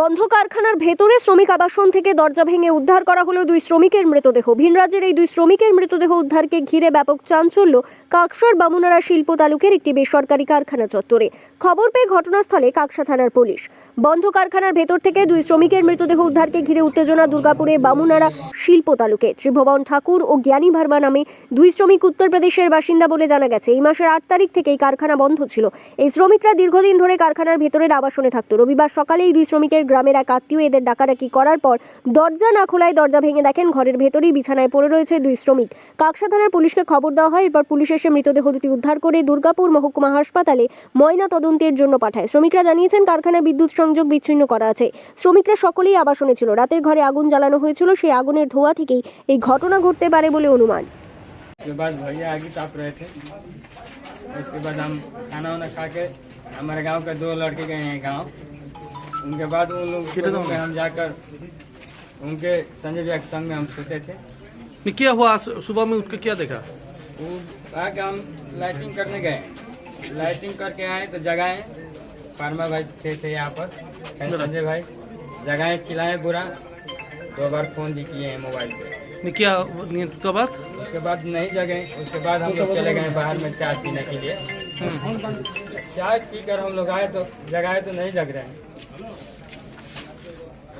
বন্ধ কারখানার ভেতরে শ্রমিক আবাসন থেকে দরজা ভেঙে উদ্ধার করা হলো দুই শ্রমিকের মৃতদেহ। ভিন রাজ্যের এই দুই শ্রমিকের মৃতদেহ উদ্ধারকে ঘিরে ব্যাপক চাঞ্চল্য কাকসার বামুনারা শিল্প তালুকের একটি বেসরকারি কারখানা চত্বরে। খবর পেয়ে ঘটনাস্থলে কাকসা থানার পুলিশ। বন্ধ কারখানার ভেতর থেকে দুই শ্রমিকের মৃতদেহ উদ্ধারকে ঘিরে উত্তেজনা দুর্গাপুরে বামুনারা শিল্প তালুকে। ত্রিভুবন ঠাকুর ও জ্ঞানী ভার্মা নামে দুই শ্রমিক উত্তরপ্রদেশের বাসিন্দা বলে জানা গেছে, এই মাসের আট তারিখ থেকে এই কারখানা বন্ধ ছিল। এই শ্রমিকরা দীর্ঘদিন ধরে কারখানার ভেতরের আবাসনে থাকতো। রবিবার সকালে এই দুই শ্রমিকের গ্রামের এক আত্মীয় এদের ডাকাডাকি করার পর দরজা না খোলায় দরজা ভেঙে দেখেন ঘরের ভেতরেই বিছানায় পড়ে রয়েছে দুই শ্রমিক কাকসা থানার পুলিশকে খবর দেওয়া হয় এরপর পুলিশ এসে মৃতদেহ দুটি উদ্ধার করে দুর্গাপুর মহকুমা হাসপাতালে ময়না তদন্তের জন্য পাঠায় শ্রমিকরা জানিয়েছেন কারখানায় বিদ্যুৎ সংযোগ বিচ্ছিন্ন করা আছে শ্রমিকরা সকলেই আবাসনে ছিল রাতের ঘরে আগুন জ্বালানো হয়েছিল সেই আগুনের ধোঁয়া থেকেই এই ঘটনা ঘটতে পারে বলে অনুমান उसके बाद भैया आगे ताप रहे थे उसके बाद हम खाना वाना खा के हमारे गांव के दो लड़के गए हैं गांव उनके बाद उन लोग हम जाकर उनके संजय भैया के संग में हम सोते थे। क्या हुआ? सुबह में उठ के क्या देखा? वो आके हम लाइटिंग करने गए। लाइटिंग करके आए तो जगाए। फार्मा भाई थे थे यहाँ पर। संजय भाई। जगाए चिल्लाए बुरा दो बार फ़ोन भी किए हैं मोबाइल पे। क्या उसके बाद? उसके बाद नहीं जगे। उसके बाद हम लोग चले गए बाहर में चाय पीने के लिए। चाय पीकर हम लोग आए तो जगाए तो नहीं जग रहे हैं।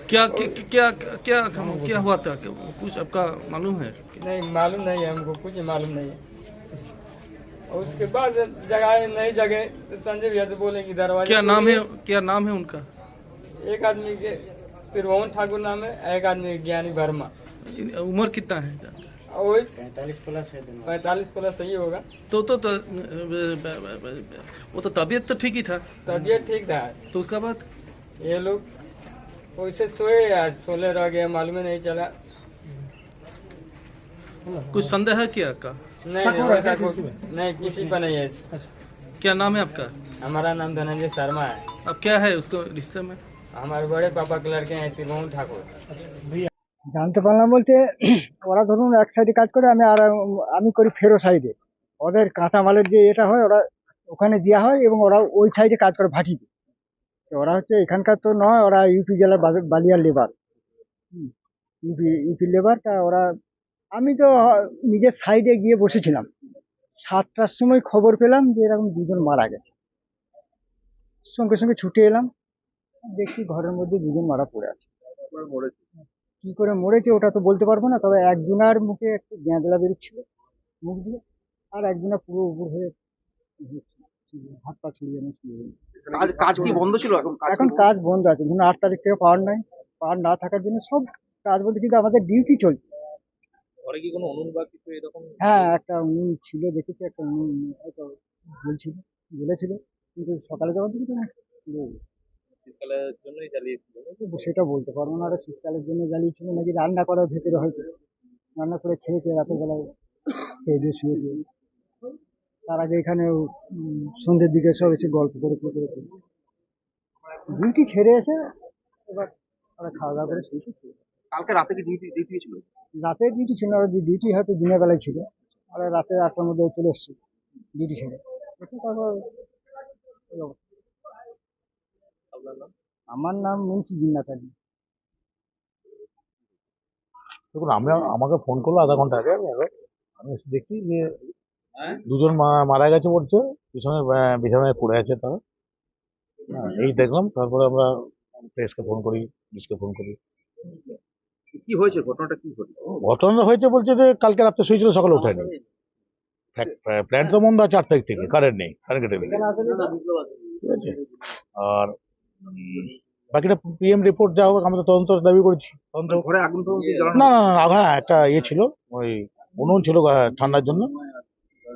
क्या क्या क्या क्या क्या हुआ था? क्या कुछ आपका मालूम है? नहीं मालूम नहीं है हमको कुछ मालूम नहीं है। और उसके बाद जगाए नहीं जगे तो संजय भैया से बोले कि दरवाज़ा क्या नाम है? क्या नाम है उनका? एक आदमी के त्रिभुवन ठाकुर नाम है एक आदमी ज्ञानी वर्मा। उम्र कितना है? पैंतालीस प्लस है पैंतालीस प्लस सही होगा। तो तो, तो वो तो तबीयत तो ठीक ही था? तबीयत ठीक था। तो उसका बाद? ये लोग वैसे सोए यार सोले रह गए मालूम ही नहीं चला कुछ संदेह है क्या का नहीं नहीं, वैसा कोई- नहीं किसी पर नहीं है क्या नाम है आपका हमारा नाम धनंजय शर्मा है अब क्या है उसको रिश्ते में हमारे बड़े पापा के लड़के हैं त्रिभुवन ठाकुर জানতে পারলাম বলতে ওরা ধরুন এক সাইডে কাজ করে আমি আর আমি করি ফেরো সাইডে ওদের কাঁচামালের যে এটা হয় ওরা ওখানে দেওয়া হয় এবং ওরা ওই সাইডে কাজ করে ভাটিতে তো ওরা হচ্ছে এখানকার তো নয় ওরা ইউপি জেলার বালি- বালিয়ার লেবার ইউপি ইউপি লেবার তা ওরা আমি তো নিজের সাইডে গিয়ে বসেছিলাম। সাতটার সময় খবর পেলাম যে এরকম দুজন মারা গেছে। সঙ্গে সঙ্গে ছুটে এলাম দেখি ঘরের মধ্যে দুজন মারা পড়ে আছে। কি করে মরেছে ওটা তো বলতে পারব না তবে একজনার মুখে একটু গ্যাঁদলা বেরোচ্ছিল মুখ দিয়ে আর একজনা পুরো উপর হয়ে হাত পা ছড়িয়ে আমি শুয়ে কাজ কাজ কি বন্ধ ছিল এখন? কাজ এখন কাজ বন্ধ আছে। ধরুন আট তারিখ থেকে পাওয়ার নাই। পাওয়ার না থাকার জন্য সব কাজ বলতে কিন্তু আমাদের ডিউটি চলছে। ঘরে কি কোনো অনুন বা কিছু এরকম? হ্যাঁ একটা উনুন ছিল দেখেছি একটা উনুন হয়তো জ্বলছিল জ্বলেছিল। কিন্তু সকালে যাওয়ার দিকে তো না শীতকালের জন্যই জ্বালিয়েছিল। সেটা বলতে পারব না। ওরা শীতকালের জন্য জ্বালিয়েছিল নাকি রান্না করার ভেতরে হয়তো। রান্না করে খেয়েছে রাতের বেলায়। খেয়ে দিয়ে শুয়েছে তার আগে এখানে সন্ধ্যের দিকে সব এসে গল্প করে করে করে। ডিউটি ছেড়ে এসে এবার ওরা খাওয়া দাওয়া করে শুয়েছে কালকে রাতে কি ডিউটি ডিউটি ছিল? রাতের ডিউটি ছিল না ওরা ডিউটি হয়তো দিনের বেলায় ছিল। ওরা রাতে আটটার মধ্যে চলে এসছে ডিউটি ছেড়ে। এসে তারপর আমার নাম মুন্সি জিন্নাত আলী। দেখুন আমরা আমাকে ফোন করল আধা ঘণ্টা আগে আমি এবার আমি এসে দেখছি যে দুজন মা- মারা গেছে বলছে পিছনে বিছানায় পড়ে আছে তারা। হ্যাঁ, এই দেখলাম তারপরে আমরা প্রেসকে ফোন করি পুলিশকে ফোন করি। কি হয়েছে? ঘটনাটা কি ঘটনা হয়েছে বলছে যে কালকে রাত্রে শুয়েছিল সকালে ওঠেনি প্ল্যান্ট তো বন্ধ আছে আট তারিখ থেকে কারেন্ট নেই কারেন্ট কেটে দিয়েছে ঠিক আছে? আর বাকিটা পিএম রিপোর্ট যা হবে আমরা তদন্ত দাবি করেছি। তদন্ত ঘরে আগুন না না না হ্যাঁ একটা ইয়ে ছিল ওই উনুন ছিল ঠান্ডার জন্য।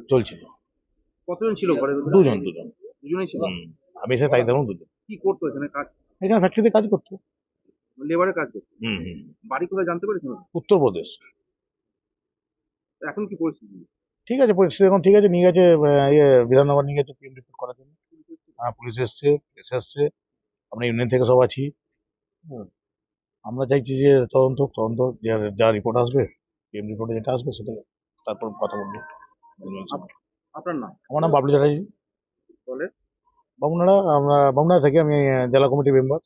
চলছিল। কতজন ছিল ঘরে দুজন দুজন। দুজনেই ছিল? হুম। আমি এসে তাই দেখুন দুজন। কি করতো এখানে কাজ? এখানে ফ্যাক্টরিতে কাজ করতো। লেবারের কাজ করতো? হুম হুম। বাড়ি কোথায় জানতে পেরেছেন? উত্তরপ্রদেশ। এখন কি পরিস্থিতি? ঠিক আছে পরিস্থিতি এখন ঠিক আছে নিয়ে গেছে আহ, ইয়ে বিধাননগর নিয়ে গেছে পিএম রিপোর্ট করার জন্য। হ্যাঁ পুলিশ এসছে এসে এসছে আমরা ইউনিয়ন থেকে সব আছি। হুম। আমরা চাইছি যে তদন্ত হোক, তদন্ত যা যা রিপোর্ট আসবে পিএম রিপোর্টে যেটা আসবে সেটা তারপর কথা বলব। আপনার নাম? আমার নাম বাবলু চ্যাটার্জি বলে বামুনাড়া আমরা বামুনাড়া থেকে আমি জেলা কমিটি মেম্বার।